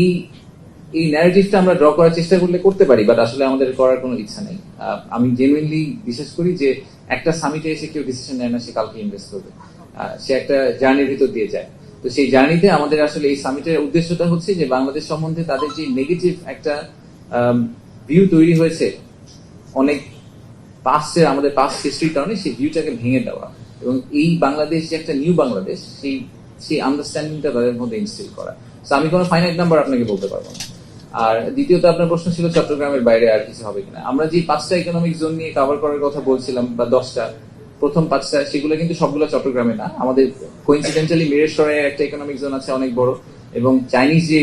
এই এই ন্যারেটিভটা আমরা ড্র করার চেষ্টা করলে করতে পারি বাট আসলে আমাদের করার কোনো ইচ্ছা নেই। আমি জেনুইনলি বিশ্বাস করি যে একটা সামিটে এসে কেউ ডিসিশন নেয় না, সে কালকে ইনভেস্ট করবে। সে একটা জার্নির ভিতর দিয়ে যায়। তো সেই জার্নিতে আমাদের আসলে এই সামিটের উদ্দেশ্যটা হচ্ছে যে বাংলাদেশ সম্বন্ধে তাদের যে নেগেটিভ একটা ভিউ তৈরি হয়েছে, অনেক পাস্টের আমাদের পাস্ট হিস্ট্রির কারণে সেই ভিউটাকে ভেঙে দেওয়া। এবং এই বাংলাদেশ যে একটা নিউ বাংলাদেশ, সেই সেই আন্ডারস্ট্যান্ডিংটা তাদের মধ্যে ইনস্টিল করা। আমি কোনো ফাইনাইট নাম্বার আপনাকে বলতে পারব না। আর দ্বিতীয়ত আপনার প্রশ্ন ছিল চট্টগ্রামের বাইরে আর কিছু হবে কিনা। আমরা যে পাঁচটা ইকোনমিক জোন নিয়ে কভার করার কথা বলছিলাম, বা দশটা, প্রথম পাঁচটা, সেগুলো কিন্তু সবগুলো চট্টগ্রামে না। আমাদের কোইন্সিডেন্টালি মিরেশ্বরে একটা ইকোনমিক জোন আছে অনেক বড়, এবং চাইনিজ যে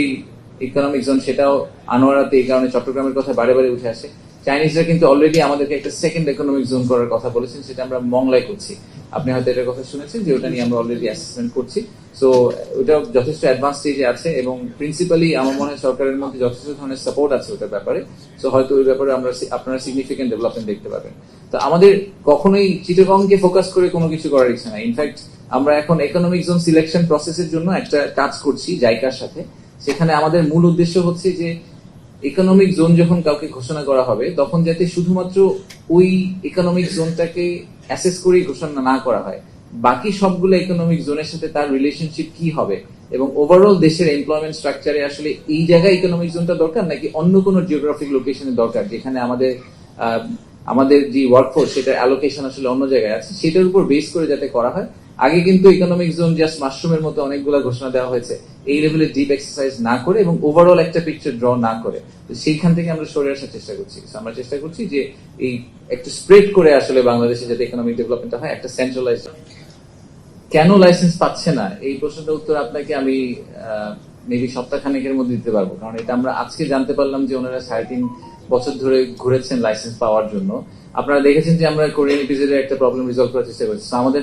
ইকোনমিক জোন সেটাও আনোয়ারাতে এই কারণে চট্টগ্রামের কথা বারে বারে উঠে আসে। চাইনিজরা কিন্তু অলরেডি আমাদেরকে একটা সেকেন্ড ইকোনমিক জোন করার কথা বলেছেন, সেটা আমরা মংলায় করছি। আপনি হয়তো এটার কথা শুনেছেন যে ওটা নিয়ে আমরা অলরেডি অ্যাসেসমেন্ট করছি। সো ওটা যথেষ্ট অ্যাডভান্স স্টেজে আছে এবং প্রিন্সিপালি আমার মনে হয় সরকারের মধ্যে যথেষ্ট ধরনের সাপোর্ট আছে ওটার ব্যাপারে। সো হয়তো ওই ব্যাপারে আমরা আপনারা সিগনিফিকেন্ট ডেভেলপমেন্ট দেখতে পাবেন। তো আমাদের কখনোই চিটাগংকে ফোকাস করে কোনো কিছু করার ইচ্ছা নাই। ইনফ্যাক্ট আমরা এখন ইকোনমিক জোন সিলেকশন প্রসেসের জন্য একটা কাজ করছি জাইকার সাথে। সেখানে আমাদের মূল উদ্দেশ্য হচ্ছে যে ইকোনমিক জোন যখন কাউকে ঘোষণা করা হবে, তখন যাতে শুধুমাত্র ওই ইকোনমিক জোনটাকে অ্যাসেস করেই ঘোষণা না করা হয়। বাকি সবগুলো ইকোনমিক জোনের সাথে তার রিলেশনশিপ কি হবে? এবং ওভারঅল দেশের এমপ্লয়মেন্ট স্ট্রাকচারে আসলে এই জায়গায় ইকোনমিক জোনটা দরকার, নাকি অন্য কোনো জিওগ্রাফিক লোকেশনে দরকার? যেখানে আমাদের আমাদের যে ওয়ার্কফোর্স সেটার অ্যালোকেশন আসলে অন্য জায়গায় আছে, সেটার উপর বেস করে যাতে করা হয়। আগে কিন্তু ইকোনমিক জোন জাস্ট মাশরুমের মতো অনেকগুলো ঘোষণা দেওয়া হয়েছে। এই লেভেলের ডিপ এক্সারসাইজ না করে এবং ওভারঅল একটা পিকচার ড্র না করে। তো সেইখান থেকে আমরা সরে আসার চেষ্টা করছি। আমরা চেষ্টা করছি যে এই একটু স্প্রেড করে আসলে বাংলাদেশে যাতে ইকোনমিক ডেভেলপমেন্ট হয়, একটা সেন্ট্রালাইজ কেন লাইসেন্স পাচ্ছে না? এই প্রশ্নটার উত্তর আপনাকে আমি মেবি সপ্তাহখানেকের মধ্যে দিতে পারব। কারণ এটা আমরা আজকে জানতে পারলাম যে ওনারা সাড়ে তিন বছর ধরে ঘুরেছেন লাইসেন্স পাওয়ার জন্য। আপনারা দেখেছেন যে আমরা কোরিয়ান এপিসোডের একটা প্রবলেম রিজলভ করার চেষ্টা করছি। আমাদের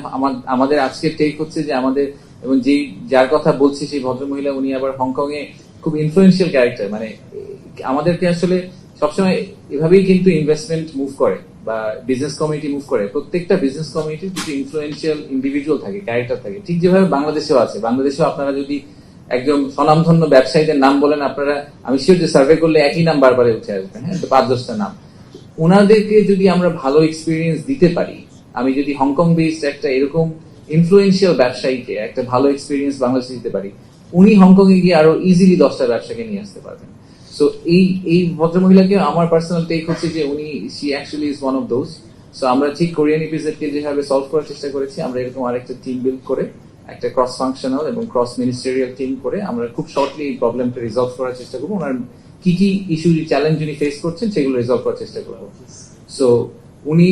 আমাদের আজকে টেক হচ্ছে যে আমাদের, এবং যেই, যার কথা বলছি সেই ভদ্রমহিলা, উনি আবার হংকং এ খুব ইনফ্লুয়েন্সিয়াল ক্যারেক্টার মানে আমাদেরকে আসলে সবসময় এভাবেই কিন্তু ইনভেস্টমেন্ট মুভ করে বা বিজনেস কমিউনিটি মুভ করে। প্রত্যেকটা বিজনেস কমিউনিটির কিছু ইনফ্লুয়েন্সিয়াল ইন্ডিভিজুয়াল থাকে ক্যারেক্টার থাকে। ঠিক যেভাবে বাংলাদেশেও আছে। বাংলাদেশেও আপনারা যদি একজন স্বনামধন্য ব্যবসায়ীদের নাম বলেন আপনারা, আমি শিওর যে সার্ভে করলে একই নাম বারবার উঠে আসবে হ্যাঁ? পাঁচ দশটা নাম। ওনাদেরকে যদি আমরা ভালো এক্সপিরিয়েন্স দিতে পারি, আমি যদি হংকং বেসড একটা এরকম ইনফ্লুয়েন্সিয়াল ব্যবসায়ীকে একটা ভালো এক্সপিরিয়েন্স বাংলাদেশে দিতে পারি, উনি হংকং এ গিয়ে আরও ইজিলি দশটা ব্যবসাকে নিয়ে আসতে পারবেন। সো এই এই ভদ্রমহিলাকে আমার পার্সোনাল টেক হচ্ছে যে উনি she actually is one of those so আমরা ঠিক কোরিয়ান ইপিসোডকে যেভাবে সলভ করার চেষ্টা করেছি, আমরা এরকম আরেকটা টিম বিল্ড করে একটা ক্রস ফাংশনাল এবং ক্রস মিনিস্টেরিয়াল টিম করে আমরা খুব শর্টলি এই প্রবলেমটা রিজলভ করার চেষ্টা করব। ওনার কি কি ইস্যু চ্যালেঞ্জ উনি ফেস করছেন সেগুলো রিজলভ করার চেষ্টা করব। সো উনি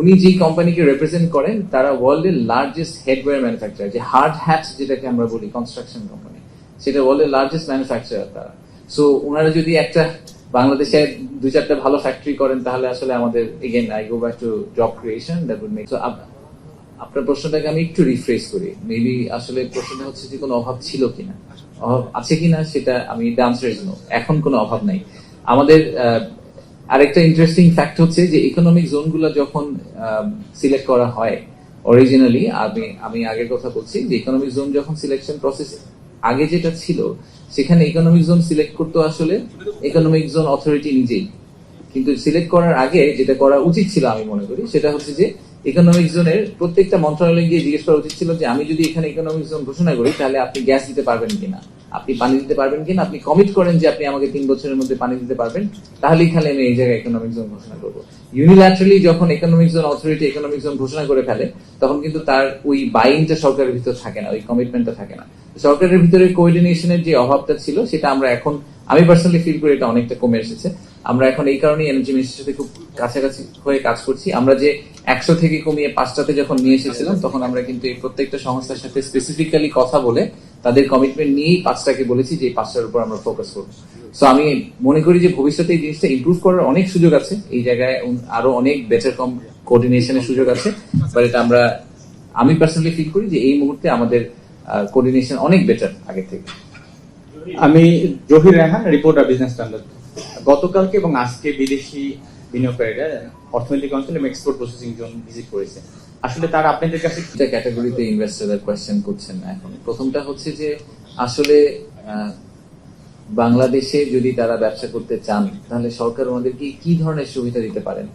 উনি যে কোম্পানিকে রিপ্রেজেন্ট করেন, তারা ওয়ার্ল্ডের লার্জেস্ট হেডওয়্যার ম্যানুফ্যাকচার যে হার্ড হ্যাট যেটাকে আমরা বলি কনস্ট্রাকশন কোম্পানি সেটা ওয়ার্ল্ডের লার্জেস্ট ম্যানুফ্যাকচারার তারা। সো ওনারা যদি একটা বাংলাদেশে দু চারটা ভালো ফ্যাক্টরি করেন, তাহলে আসলে আমাদের again I go back to job creation that would make so আপনার প্রশ্নটাকে আমি একটু রিফ্রেশ করি। মেবি আসলে প্রশ্নটা হচ্ছে যে কোনো অভাব ছিল কিনা? অভাব আছে কিনা সেটা আমি ডান্সার জন্য এখন কোনো অভাব নাই। আমাদের আরেকটা ইন্টারেস্টিং ফ্যাক্ট হচ্ছে যে ইকোনমিক জোনগুলো যখন সিলেক্ট করা হয় অরিজিনালি আমি আমি আগের কথা বলছি যে ইকোনমিক জোন যখন সিলেকশন প্রসেস আগে যেটা ছিল, সেখানে ইকোনমিক জোন সিলেক্ট করতো আসলে ইকোনমিক জোন অথরিটি নিজেই। কিন্তু সিলেক্ট করার আগে যেটা করা উচিত ছিল আমি মনে করি, সেটা হচ্ছে যে ইকোনমিক জোনের প্রত্যেকটা মন্ত্রণালয়ে গিয়ে জিজ্ঞেস করা উচিত ছিল যে আমি যদি এখানে ইকোনমিক জোন ঘোষণা করি, তাহলে আপনি গ্যাস দিতে পারবেন কিনা? আপনি পানি দিতে পারবেন কিনা? আপনি কমিট করেন যে আপনি আমাকে তিন বছরের মধ্যে পানি দিতে পারবেন তাহলেই খালি আমি এই জায়গায় ইকোনমিক জোন ঘোষণা করব। ইউনিল্যাটারালি যখন economic zone authority economic zone ঘোষণা করে ফেলে, তখন কিন্তু তার ওই বাইনটা সরকারের ভিতর থাকে না, ওই কমিটমেন্টটা থাকে না। সরকারের ভিতরে কোঅর্ডিনেশনের যে অভাবটা ছিল, সেটা আমরা এখন, আমি পার্সোনালি ফিল করি এটা অনেকটা কমে এসেছে। আমরা এখন এই কারণেই এনার্জি মিনিস্ট্রির সাথে খুব কাছাকাছি হয়ে কাজ করছি। আমরা যে একশো থেকে কমিয়ে পাঁচটাতে যখন নিয়ে এসেছিলাম, তখন আমরা কিন্তু এই প্রত্যেকটা সংস্থার সাথে স্পেসিফিক্যালি কথা বলে তাদের কমিটমেন্ট নিয়েই পাঁচটাকে বলেছি যে এই পাঁচটার উপর আমরা ফোকাস করব। সো আমি মনে করি যে ভবিষ্যতে এই জিনিসটা ইমপ্রুভ করার অনেক সুযোগ আছে। এই জায়গায় আরও অনেক বেটার কম কোঅর্ডিনেশনের সুযোগ আছে। বাট এটা আমরা, আমি পার্সোনালি ফিল করি যে এই মুহূর্তে আমাদের কোঅর্ডিনেশন অনেক বেটার আগে থেকে। আমি Zahir Rehan reporter Business Standard গতকালকে এবং আজকে বিদেশি বিনিয়োগকারীরা অর্থনৈতিক অঞ্চল এবং এক্সপোর্ট প্রসেসিং জোন ভিজিট করেছে। আসলে তারা আপনাদের কাছে দুটা ক্যাটাগরিতে ইনভেস্টররা কোয়েশ্চেন করছেন এখন প্রথমটা হচ্ছে যে আসলে বাংলাদেশে যদি তারা ব্যবসা করতে চান, তাহলে সরকার ওনাদেরকে কি ধরনের সুবিধা দিতে পারেন?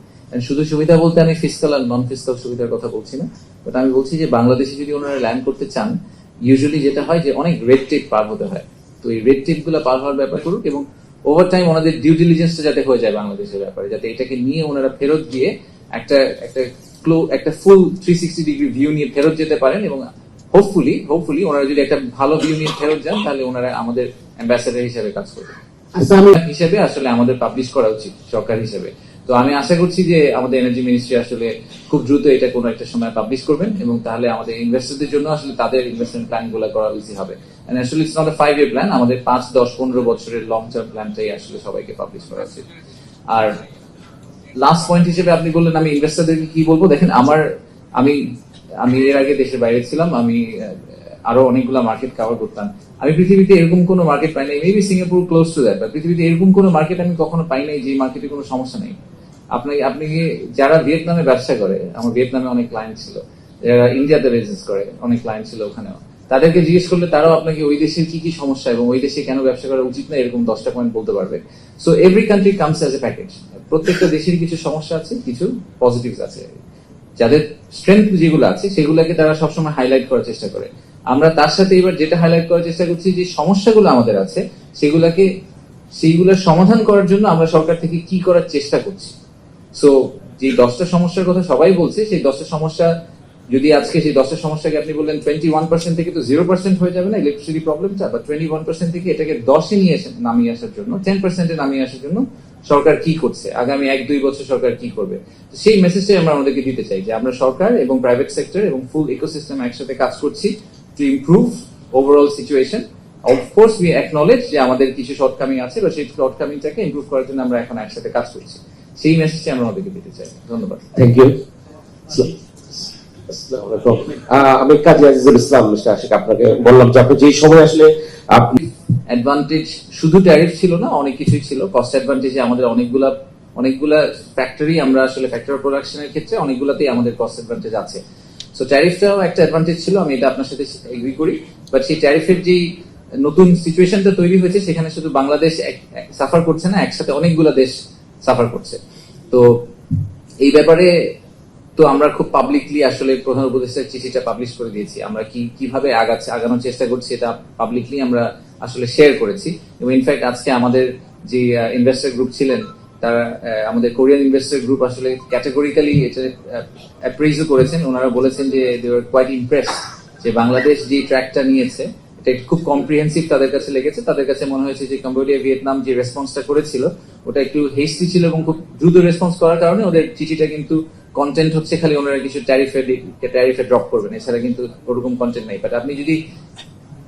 শুধু সুবিধা বলতে আমি ফিজিক্যাল আর নন ফিজিক্যাল সুবিধার কথা বলছি না বাট আমি বলছি যে বাংলাদেশে যদি ওনারা ল্যান্ড করতে চান ইউজুয়ালি যেটা হয় যে অনেক রেড টেপ পার হতে হয়। তো এই রেড টেপগুলো পার হওয়ার ব্যাপার করুক এবং ওভার টাইম ওনাদের ডিউ ডিলিজেন্সটা যাতে হয়ে যায় বাংলাদেশের ব্যাপারে যাতে এটাকে নিয়ে ওনারা ফেরত গিয়ে একটা একটা ক্লো একটা full three sixty degree view নিয়ে ফেরত যেতে পারেন এবং হোপফুলি হোপফুলি ওনারা যদি একটা ভালো ভিউ নিয়ে ফেরত যান তাহলে ওনারা আমাদের অ্যাম্বাসেডার হিসেবে কাজ করবে। আচ্ছা হিসেবে আসলে আমাদের পাবলিশ করা উচিত সরকার হিসেবে। তো আমি আশা করছি যে আমাদের এনার্জি মিনিস্ট্রি আসলে খুব দ্রুত এটা কোনো একটা সময় পাবলিশ করবেন এবং তাহলে আমাদের ইনভেস্টরদের জন্য আসলে তাদের ইনভেস্টমেন্ট প্ল্যানগুলো করা ইজি হবে। আসলে it's not five year plan আমাদের পাঁচ, দশ, পনেরো বছরের লং টার্ম প্ল্যানটাই আসলে সবাইকে পাবলিশ করা উচিত আর লাস্ট পয়েন্ট হিসেবে আপনি বললেন আমি ইনভেস্টরদেরকে কি বলব? দেখেন আমার, আমি আমি এর আগে দেশের বাইরে ছিলাম, আমি আরও অনেকগুলা মার্কেট কভার করতাম। আমি পৃথিবীতে এরকম কোনো মার্কেট পাই নাই। Maybe Singapore close to that পৃথিবীতে এরকম কোনো মার্কেট আমি কখনো পাই নাই যে মার্কেটে কোনো সমস্যা নেই। আপনি আপনি কি- যারা ভিয়েতনামে ব্যবসা করে, আমার ভিয়েতনামে অনেক ক্লায়েন্ট ছিল, যারা ইন্ডিয়াতে বিজনেস করে, অনেক ক্লায়েন্ট ছিল ওখানেও, তাদেরকে জিজ্ঞেস করলে তারাও আপনাকে ওই দেশের কি কি সমস্যা এবং ওই দেশে কেন ব্যবসা করা উচিত না, এরকম দশটা পয়েন্ট বলতে পারবে। So every country comes as a package প্রত্যেকটা দেশের কিছু সমস্যা আছে, কিছু পজিটিভস আছে। যাদের স্ট্রেংথ যেগুলো আছে, সেগুলোকে তারা সবসময় হাইলাইট করার চেষ্টা করে। আমরা তার সাথে এবার যেটা হাইলাইট করার চেষ্টা করছি, যে সমস্যাগুলো আমাদের আছে, সেগুলোকে, সেইগুলোর সমাধান করার জন্য আমরা সরকার থেকে কি করার চেষ্টা করছি। সো যে দশটা সমস্যার কথা সবাই বলছে, সেই দশটা সমস্যা, যদি আজকে সেই দশটা সমস্যাকে আপনি বললেন টোয়েন্টি ওয়ান পার্সেন্ট থেকে তো জিরো পার্সেন্ট হয়ে যাবে না ইলেকট্রিসিটি প্রবলেমটা বা টোয়েন্টি ওয়ান পার্সেন্ট থেকে এটাকে দশে নিয়ে নামিয়ে আসার জন্য টেন পার্সেন্টে নামিয়ে আসার জন্য সরকার কি করছে? আগামী এক, দুই বছর সরকার কি করবে? সেই মেসেজটাই আমরা আমাদেরকে দিতে চাই যে আমরা সরকার এবং প্রাইভেট সেক্টর এবং ফুল ইকোসিস্টেম একসাথে কাজ করছি to improve overall situation of course we acknowledge যে আমাদের কিছু শর্টকামিং আছে বা সেই শর্টকামিংটাকে ইমপ্রুভ করার জন্য আমরা এখন একসাথে কাজ করছি। সেই মেসেজটি আমরা আমাদেরকে দিতে চাই। ধন্যবাদ। থ্যাংক ইউ আমি কাজী আজিজুল ইসলাম মিস্টার আশিক আপনাকে বললাম যে আপনি যে সময় আসলে আপনি অ্যাডভান্টেজ শুধু ট্যারিফ ছিল না অনেক কিছুই ছিল। কস্ট অ্যাডভান্টেজে আমাদের অনেকগুলা অনেকগুলা ফ্যাক্টরি আমরা আসলে ফ্যাক্টরি প্রোডাকশনের ক্ষেত্রে অনেকগুলাতেই আমাদের কস্ট অ্যাডভান্টেজ আছে। সো ট্যারিফটাও একটা অ্যাডভান্টেজ ছিল আমি এটা আপনার সাথে এগ্রি করি। বাট সেই ট্যারিফের যেই নতুন সিচুয়েশনটা তৈরি হয়েছে সেখানে শুধু বাংলাদেশ সাফার করছে না একসাথে অনেকগুলা দেশ সাফার করছে। তো এই ব্যাপারে তো আমরা খুব পাবলিকলি আসলে প্রধান উপদেষ্টার চিঠিটা পাবলিশ করে দিয়েছি। আমরা কি, কীভাবে আগাচ্ছে, আগানোর চেষ্টা করছি এটা পাবলিকলি আমরা আসলে শেয়ার করেছি। এবং ইনফ্যাক্ট আজকে আমাদের যে ইনভেস্টর গ্রুপ ছিলেন, তারা আমাদের কোরিয়ান ইনভেস্টর গ্রুপ আসলে ক্যাটাগরিক্যালি এটা অ্যাপ্রেজও করেছেন। ওনারা বলেছেন যে দে আর কোয়াইট ইমপ্রেস যে বাংলাদেশ যে ট্র্যাকটা নিয়েছে, এটা খুব কম্প্রিহেন্সিভ তাদের কাছে লেগেছে। তাদের কাছে মনে হয়েছে যে কম্বোডিয়া ভিয়েতনাম যে রেসপন্সটা করেছিল ওটা একটু হেস্টি ছিল এবং খুব দ্রুত রেসপন্স করার কারণে ওদের চিঠিটা কিন্তু কন্টেন্ট হচ্ছে খালি ওনারা কিছু ট্যারিফে ট্যারিফে ড্রপ করবেন। এছাড়া কিন্তু ওরকম কন্টেন্ট নাই। বাট আপনি যদি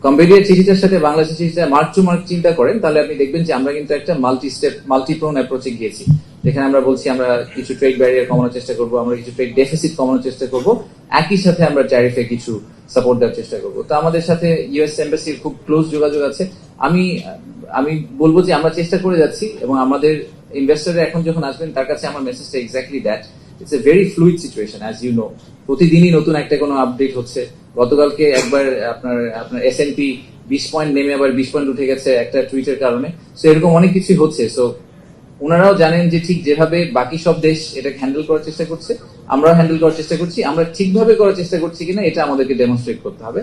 কম্বোডিয়ার চিঠিটার সাথে বাংলাদেশের চিঠিটা মার্ক টু মার্ক চিন্তা করেন, তাহলে আপনি দেখবেন যে আমরা কিন্তু একটা মাল্টি স্টেপ মাল্টিপ্রোন অ্যাপ্রোচে গিয়েছি। যেখানে আমরা বলছি আমরা কিছু ট্রেড ব্যারিয়ার কমানোর চেষ্টা করব, আমরা কিছু ট্রেড ডেফিসিট কমানোর চেষ্টা করব। একই সাথে আমরা ট্যারিফে কিছু সাপোর্ট দেওয়ার চেষ্টা করব। তো আমাদের সাথে ইউএস এম্বাসির খুব ক্লোজ যোগাযোগ আছে। আমি আমি বলব যে আমরা চেষ্টা করে যাচ্ছি এবং আমাদের ইনভেস্টররা এখন যখন আসবেন, তার কাছে আমার মেসেজটা exactly that it's a very fluid situation as you know প্রতিদিনই নতুন একটা কোনো আপডেট হচ্ছে। গতকালকে একবার আপনার আপনার এস এন পি বিশ পয়েন্ট নেমে আবার বিশ পয়েন্ট উঠে গেছে একটা টুইটের কারণে। সো এরকম অনেক কিছুই হচ্ছে। সো ওনারাও জানেন যে ঠিক যেভাবে বাকি সব দেশ এটাকে হ্যান্ডেল করার চেষ্টা করছে, আমরাও হ্যান্ডেল করার চেষ্টা করছি। আমরা ঠিকভাবে করার চেষ্টা করছি কিনা, এটা আমাদেরকে ডেমনস্ট্রেট করতে হবে।